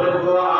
Gott.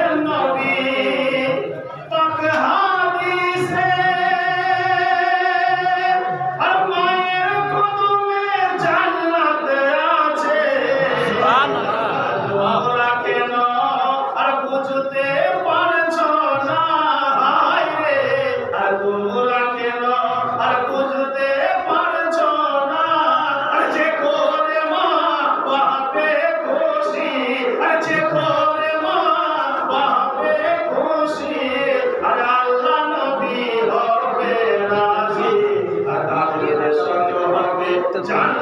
জানা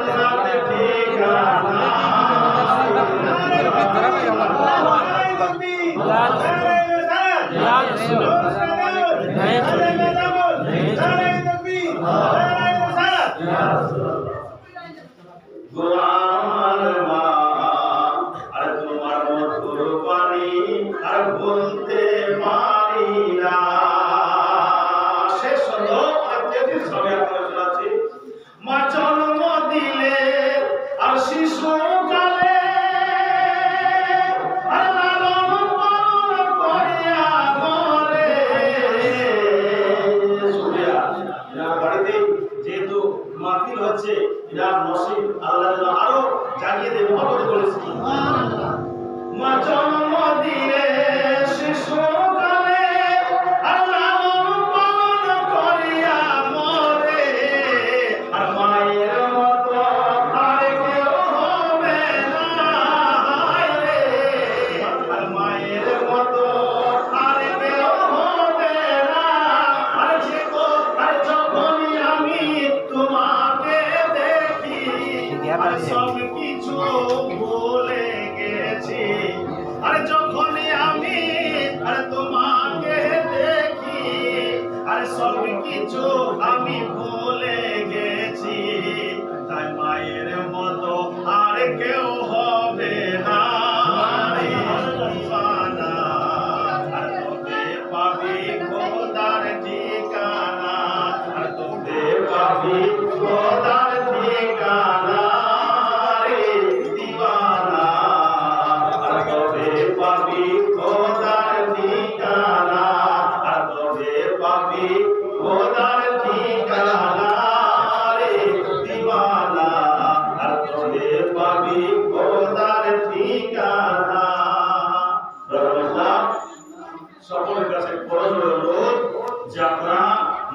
ইরা নসি কিছু আমি ভুল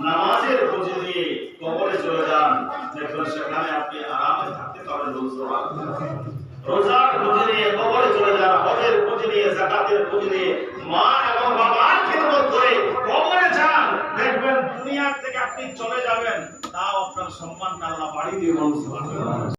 নামাজের খোঁজে দিয়ে কবরে চলে যান, দেখবেন সেখানে আপনি আরামে থাকতে পারেন রোজার খোঁজে নিয়ে কবরে চলে যান, হজের খোঁজে নিয়ে জাকাতের বোঝে নিয়ে মা এবং বাবার খেদমত করে কবরে যান, দেখবেন দুনিয়া থেকে আপনি চলে যাবেন, তাও আপনার সম্মানটা আল্লাহ বাড়ি দিয়ে মানুষ